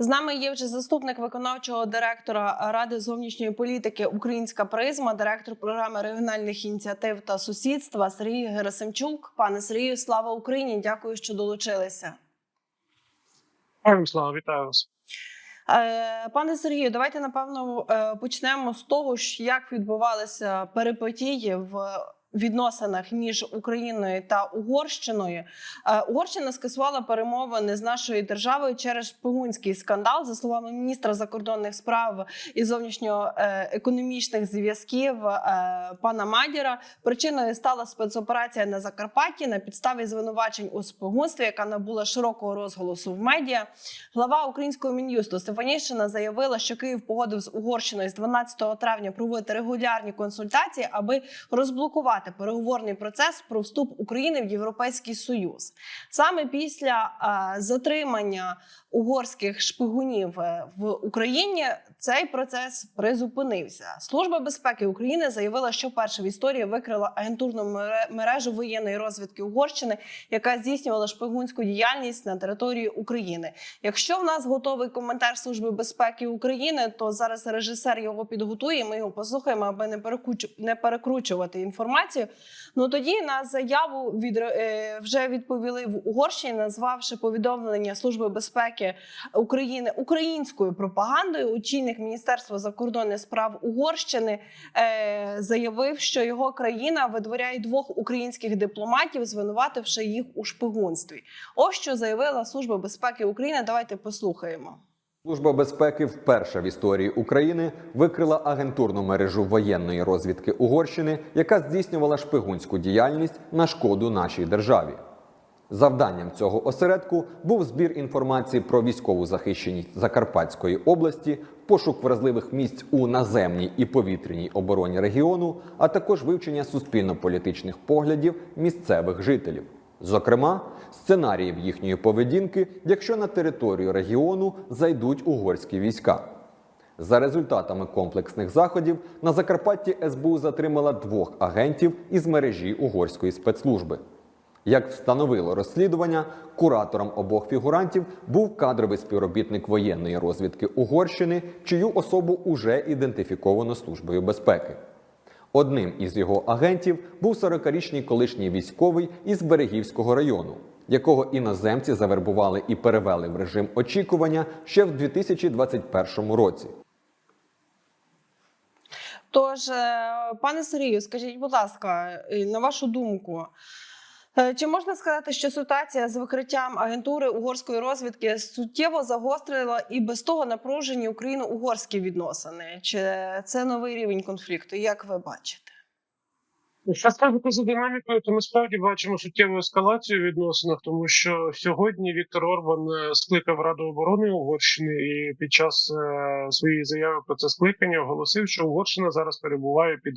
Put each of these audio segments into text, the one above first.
З нами є вже заступник виконавчого директора Ради зовнішньої політики Українська призма, директор програми регіональних ініціатив та сусідства Сергій Герасимчук. Пане Сергію, слава Україні! Дякую, що долучилися. Слава, вітаю вас. Е, Пане Сергію, давайте напевно е, почнемо з того, як відбувалися перипетії в відносинах між Україною та Угорщиною. Е, Угорщина скасувала перемовини з нашою державою через шпигунський скандал, за словами міністра закордонних справ і зовнішньоекономічних зв'язків е, пана Мадіра. Причиною стала спецоперація на Закарпатті на підставі звинувачень у шпигунстві, яка набула широкого розголосу в медіа. Глава українського мін'юсту Стефанішина заявила, що Київ погодив з Угорщиною з 12 травня проводити регулярні консультації, аби розблокувати переговорний процес про вступ України в Європейський Союз. Саме після е, затримання угорських шпигунів е, в Україні цей процес призупинився. Служба безпеки України заявила, що перша в історії викрила агентурну мере- мережу воєнної розвідки Угорщини, яка здійснювала шпигунську діяльність на території України. Якщо в нас готовий коментар Служби безпеки України, то зараз режисер його підготує. Ми його послухаємо, аби не перекручувати інформацію. Ну тоді на заяву від е, вже відповіли в Угорщині, назвавши повідомлення Служби безпеки України українською пропагандою. Очільник Міністерства закордонних справ Угорщини е, заявив, що його країна видворяє двох українських дипломатів, звинувативши їх у шпигунстві. Ось що заявила Служба безпеки України. Давайте послухаємо. Служба безпеки вперше в історії України викрила агентурну мережу воєнної розвідки Угорщини, яка здійснювала шпигунську діяльність на шкоду нашій державі. Завданням цього осередку був збір інформації про військову захищеність Закарпатської області, пошук вразливих місць у наземній і повітряній обороні регіону, а також вивчення суспільно-політичних поглядів місцевих жителів. Зокрема, сценаріїв їхньої поведінки, якщо на територію регіону зайдуть угорські війська. За результатами комплексних заходів на Закарпатті СБУ затримала двох агентів із мережі угорської спецслужби. Як встановило розслідування, куратором обох фігурантів був кадровий співробітник воєнної розвідки Угорщини, чию особу уже ідентифіковано службою безпеки. Одним із його агентів був 40-річний колишній військовий із Берегівського району, якого іноземці завербували і перевели в режим очікування ще в 2021 році. Тож, е, пане Сергію, скажіть, будь ласка, е, на вашу думку, чи можна сказати, що ситуація з викриттям агентури угорської розвідки суттєво загострила і без того напружені україно-угорські відносини? Чи це новий рівень конфлікту? Як ви бачите? Що сказати за динамікою, то ми справді бачимо суттєву ескалацію в тому що сьогодні Віктор Орбан е, скликав Раду оборони Угорщини і під час е, своєї заяви про це скликання оголосив, що Угорщина зараз перебуває під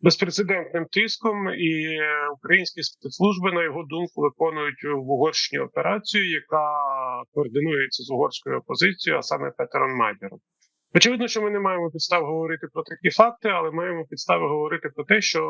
безпрецедентним тиском, і е, українські спецслужби, на його думку, виконують в Угорщині операцію, яка координується з угорською опозицією, а саме Петером Майдером. Очевидно, що ми не маємо підстав говорити про такі факти, але маємо підстави говорити про те, що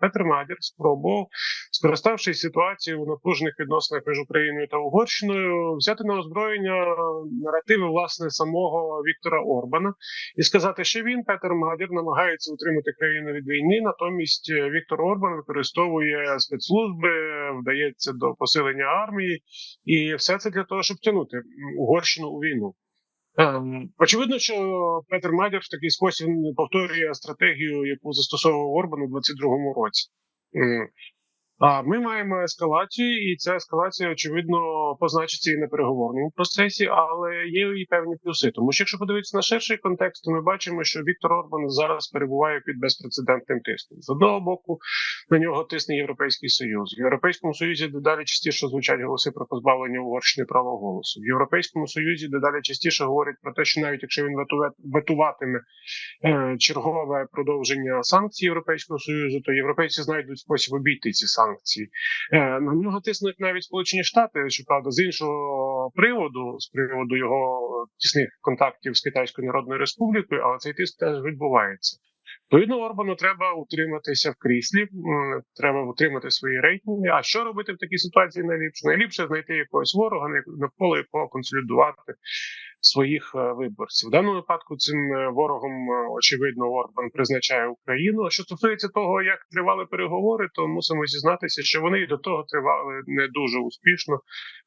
Петр Мадір спробував, скориставшись ситуацією у напружених відносинах між Україною та Угорщиною, взяти на озброєння наративи власне самого Віктора Орбана і сказати, що він, Петер Мадір, намагається утримати країну від війни. Натомість Віктор Орбан використовує спецслужби, вдається до посилення армії, і все це для того, щоб тягнути Угорщину у війну. Ем, Очевидно, що Петер Мадір в такий спосіб повторює стратегію, яку застосовував Орбан у 22-му році. А ми маємо ескалацію, і ця ескалація, очевидно, позначиться і на переговорному процесі, але є і певні плюси. Тому що якщо подивитися на ширший контекст, то ми бачимо, що Віктор Орбан зараз перебуває під безпрецедентним тиском. З одного боку, на нього тисне Європейський Союз. В Європейському Союзі дедалі частіше звучать голоси про позбавлення Угорщини права голосу. В Європейському Союзі дедалі частіше говорять про те, що навіть якщо він ветуватиме е, чергове продовження санкцій Європейського Союзу, то європейці знайдуть спосіб обійти ці санкції. Е, на нього тиснуть навіть Сполучені Штати, щоправда, з іншого приводу, з приводу його тісних контактів з Китайською Народною Республікою, але цей тиск теж відбувається. Відповідно, Орбану треба утриматися в кріслі, треба утримати свої рейтинги. А що робити в такій ситуації найліпше? Найліпше знайти якогось ворога, навколо якого консолідувати своїх е, виборців. В даному випадку цим е, ворогом е, очевидно Орбан призначає Україну. А що стосується того, як тривали переговори, то мусимо зізнатися, що вони і до того тривали не дуже успішно.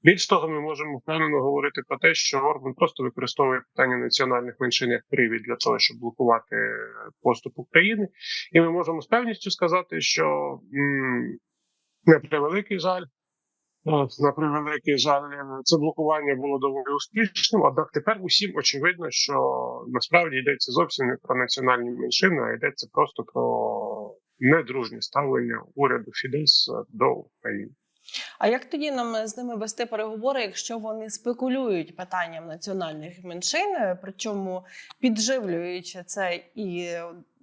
Більш того, ми можемо впевнено говорити про те, що Орбан просто використовує питання національних меншин як привід для того, щоб блокувати поступ України, і ми можемо з певністю сказати, що на превеликий жаль. На превеликий жаль, це блокування було доволі успішним. Однак тепер усім очевидно, що насправді йдеться зовсім не про національні меншини, а йдеться просто про недружнє ставлення уряду Фідес до України. А як тоді нам з ними вести переговори, якщо вони спекулюють питанням національних меншин, е, причому підживлюючи це і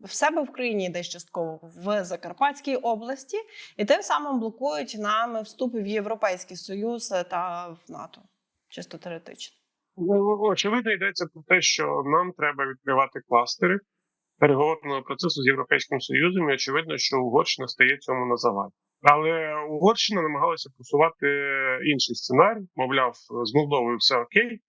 в себе в країні, десь частково в Закарпатській області, і тим самим блокують нам вступи в Європейський Союз та в НАТО, чисто теоретично. Ну, очевидно, йдеться про те, що нам треба відкривати кластери переговорного процесу з Європейським Союзом, і очевидно, що Угорщина стає цьому на заваді. Але Угорщина намагалася просувати інший сценарій. Мовляв, з Молдовою все окей.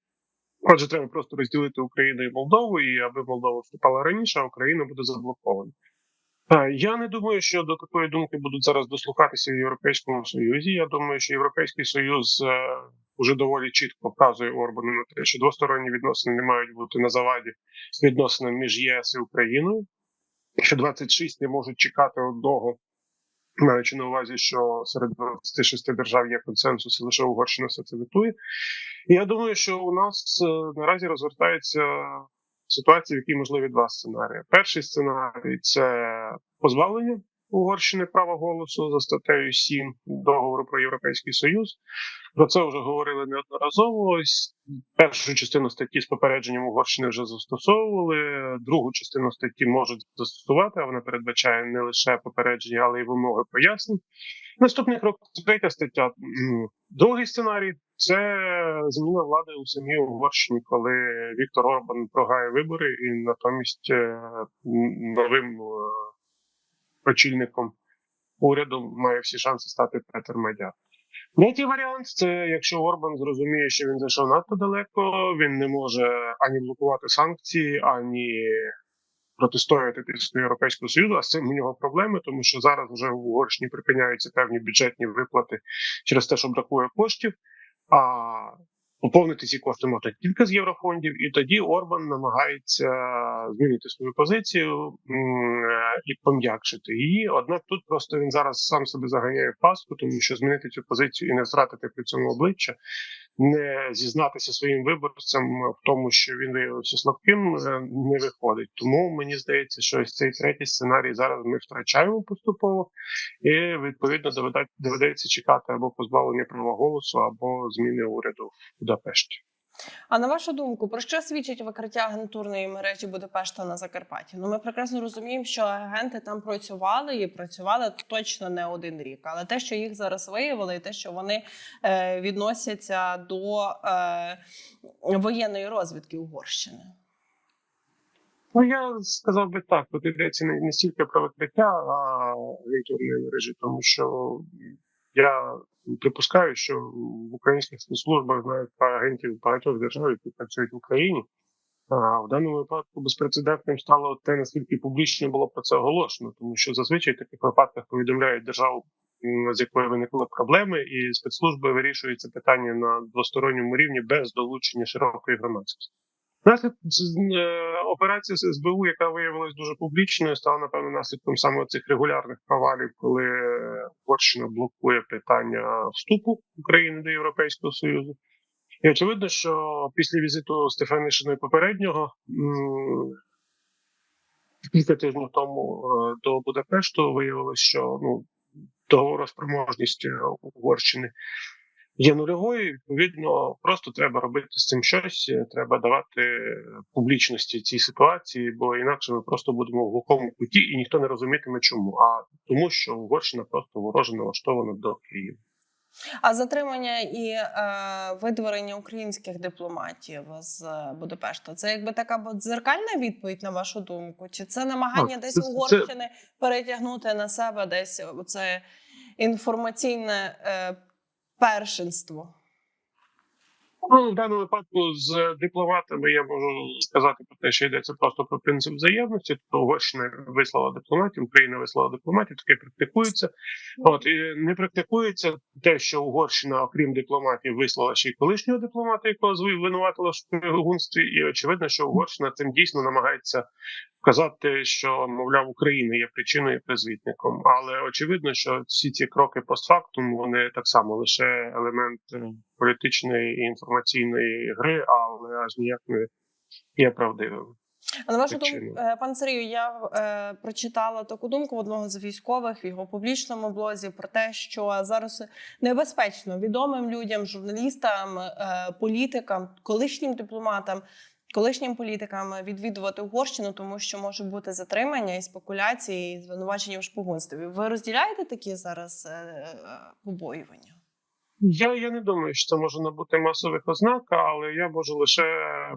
Отже, треба просто розділити Україну і Молдову, і аби Молдова вступала раніше, а Україна буде заблокована. Е, Я не думаю, що до такої думки будуть зараз дослухатися в Європейському Союзі. Я думаю, що Європейський Союз е, уже доволі чітко вказує Орбану на те, що двосторонні відносини не мають бути на заваді з відносинами між ЄС і Україною, що 26 не можуть чекати одного, маючи на увазі, що серед 26 держав є консенсус, і лише Угорщина все це витує. І я думаю, що у нас е, наразі розгортається ситуація, в якій можливі два сценарії. Перший сценарій це позбавлення Угорщини права голосу за статтею 7 договору про Європейський Союз. Про це вже говорили неодноразово. Ось першу частину статті з попередженням Угорщини вже застосовували. Другу частину статті можуть застосувати. а Вона передбачає не лише попередження, але й вимоги пояснень. Наступний крок третя стаття. Другий сценарій це зміна влади у самій Угорщині, коли Віктор Орбан програє вибори, і натомість е, новим е, очільником уряду має всі шанси стати Петер Медяр. Третій варіант це якщо Орбан зрозуміє, що він зайшов надто далеко, він не може ані блокувати санкції, ані протистояти тиску Європейського Союзу, а з цим у нього проблеми, тому що зараз вже в Угорщині припиняються певні бюджетні виплати через те, що бракує коштів. А поповнити ці кошти можна тільки з єврофондів, і тоді Орбан намагається змінити свою позицію е, і пом'якшити її. Однак тут просто він зараз сам себе заганяє в пастку, тому що змінити цю позицію і не втратити при цьому обличчя, не зізнатися своїм виборцям в тому, що він виявився слабким, е, не виходить. Тому мені здається, що ось цей третій сценарій зараз ми втрачаємо поступово, і відповідно доведе- доведеться чекати або позбавлення права голосу, або зміни уряду в Будапешті. А на вашу думку, про що свідчить викриття агентурної мережі Будапешта на Закарпатті? Ну, ми прекрасно розуміємо, що агенти там працювали і працювали точно не один рік. Але те, що їх зараз виявили, і те, що вони е, відносяться до е, воєнної розвідки Угорщини. Ну я сказав би так, тут йдеться не, не стільки про викриття агентурної мережі, тому що я припускаю, що в українських спецслужбах знають про агентів багатьох держав, які працюють в Україні. А в даному випадку безпрецедентним стало те, наскільки публічно було про це оголошено, тому що зазвичай в таких випадках повідомляють державу, з якою виникли проблеми, і спецслужби вирішують це питання на двосторонньому рівні без долучення широкої громадськості. Наслідок е, операція з СБУ, яка виявилась дуже публічною, стала напевно наслідком саме цих регулярних провалів, коли Угорщина блокує питання вступу України до Європейського Союзу. І очевидно, що після візиту Стефанишиної попереднього кілька тижнів тому е, до Будапешту виявилося, що ну договороспроможність е, Угорщини є нульовою. Відповідно, просто треба робити з цим щось. е, Треба давати публічності цій ситуації, бо інакше ми просто будемо в глухому куті, і ніхто не розумітиме, чому. А тому, що Угорщина просто вороже налаштована до Києва. А затримання і е, видворення українських дипломатів з Будапешта це якби така дзеркальна відповідь на вашу думку? Чи це намагання Так, десь це- це- Угорщини перетягнути на себе десь це інформаційне е, першинство? Ну, в даному випадку з дипломатами я можу сказати про те, що йдеться просто про принцип взаємності. Тобто Угорщина вислала дипломатів, Україна вислала дипломатів, таке практикується. От і не практикується те, що Угорщина, окрім дипломатів, вислала ще й колишнього дипломата, якого звинуватила в шпигунстві. І очевидно, що Угорщина цим дійсно намагається вказати, що мовляв Україна є причиною і призвітником. Але очевидно, що всі ці кроки постфактум вони так само лише елемент е, політичної і інформаційної гри, але аж ніяк не є правдивим. А на вашу думку, е, пане Сергію, я е, прочитала таку думку в одного з військових в його публічному блозі про те, що зараз небезпечно відомим людям, журналістам, е, політикам, колишнім дипломатам. Колишнім політикам відвідувати Угорщину, тому що може бути затримання і спекуляції, і звинувачення в шпигунстві. Ви розділяєте такі зараз е, е, побоювання? Я, я не думаю, що це може набути масових ознак, але я можу лише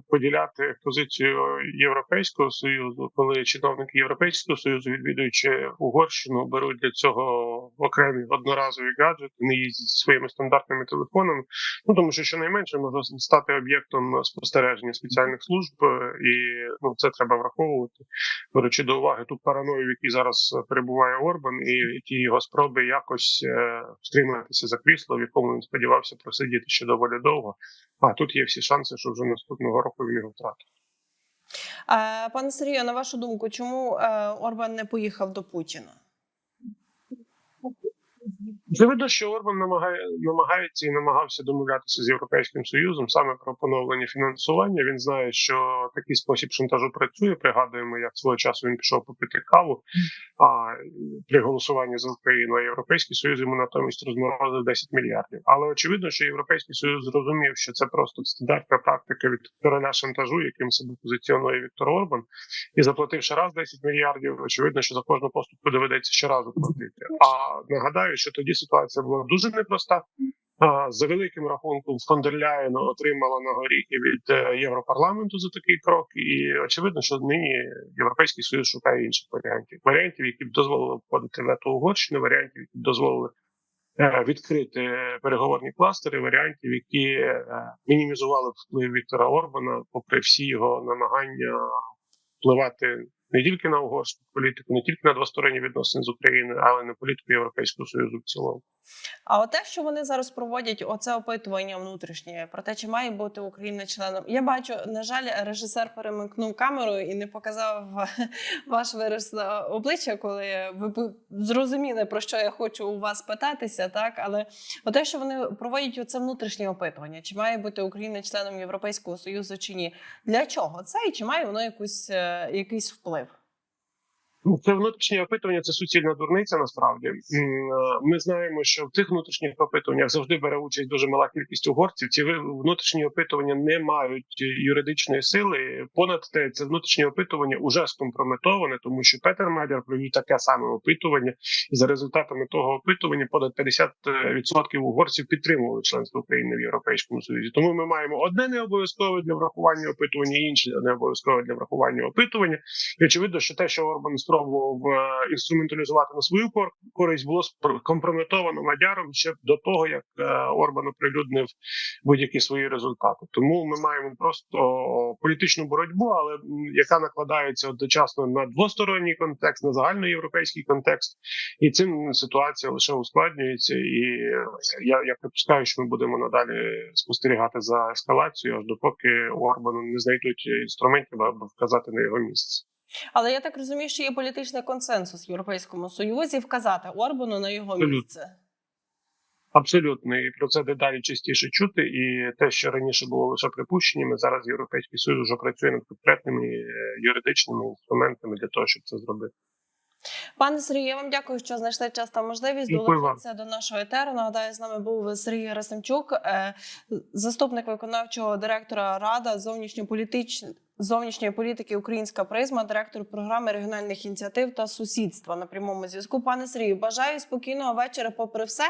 поділяти позицію Європейського союзу, коли чиновники Європейського союзу, відвідуючи Угорщину, беруть для цього окремі одноразові гаджети, не їздять зі своїми стандартними телефонами. Ну тому що щонайменше може стати об'єктом спостереження спеціальних служб, е, і ну це треба враховувати, беручи до уваги ту параною, в якій зараз перебуває Орбан, і ті його спроби якось е, втриматися за крісло, в якому він сподівався просидіти ще доволі довго. А тут є всі шанси, що вже наступного року він його втратить. Пане Сергію, на вашу думку, чому е, Орбан не поїхав до Путіна? Очевидно, що Орбан намагає намагається і намагався домовлятися з європейським союзом саме про поновлення фінансування. Він знає, що такий спосіб шантажу працює. Пригадуємо, як свого часу він пішов попити каву. А при голосуванні за Україну а європейський союз йому натомість розморозив 10 мільярдів. Але очевидно, що європейський союз зрозумів, що це просто стандартна практика від короля шантажу, яким себе позиціонує Віктор Орбан, і заплативши раз 10 мільярдів, очевидно, що за кожну поступку доведеться ще разу платити. А нагадаю, що тоді ситуація була дуже непроста. За великим рахунком фон отримала на горіхи від е, Європарламенту за такий крок, і очевидно, що нині Європейський Союз шукає інших варіантів. Варіантів, які б дозволили входити в ето Угорщини, варіантів, які б дозволили е, відкрити переговорні кластери, варіантів, які е, мінімізували вплив Віктора Орбана, попри всі його намагання впливати не тільки на угорську політику, не тільки на двосторонні відносини з Україною, але й на політику Європейського союзу в цілому. А от те, що вони зараз проводять оце опитування внутрішнє про те, чи має бути Україна членом. Я бачу, на жаль, режисер перемикнув камеру і не показав ваш вираз обличчя, коли ви зрозуміли, про що я хочу у вас питатися. Так, але от те, що вони проводять оце внутрішнє опитування, чи має бути Україна членом Європейського союзу чи ні? Для чого це і чи має воно якусь е, якийсь вплив? Ну, Це внутрішнє опитування, це суцільна дурниця. Насправді е, ми знаємо, що в цих внутрішніх опитуваннях завжди бере участь дуже мала кількість угорців. Ці внутрішні опитування не мають юридичної сили. Понад те, це внутрішнє опитування уже скомпрометоване, тому що Петер Медер провів таке саме опитування, і за результатами того опитування понад 50% угорців підтримували членство України в Європейському Союзі. Тому ми маємо одне не обов'язкове для врахування опитування, інше не обов'язкове для врахування опитування. І очевидно, що те, що Орбан спробував е, інструменталізувати на свою кор- користь, було компрометовано мадяром ще до того, як е, Орбан оприлюднив будь-які свої результати. Тому ми маємо просто політичну боротьбу, але яка накладається одночасно на двосторонній контекст, на загальноєвропейський контекст, і цим ситуація лише ускладнюється. І е, я, я припускаю, що ми будемо надалі спостерігати за ескалацією, аж допоки Орбану не знайдуть інструментів, аби вказати на його місце. Але я так розумію, що є політичний консенсус в Європейському Союзі вказати Орбану на його місце. Абсолютно, і про це дедалі частіше чути. І те, що раніше було лише припущеннями, зараз Європейський Союз вже працює над конкретними е, юридичними інструментами для того, щоб це зробити. Пане Сергію, я вам дякую, що знайшли час та можливість долучитися до нашого етеру. Нагадаю, з нами був Сергій Герасимчук, е, заступник виконавчого директора Рада зовнішньополітич... зовнішньої політики Українська призма, директор програми регіональних ініціатив та сусідства на прямому зв'язку. Пане Сергію, бажаю спокійного вечора. Попри все.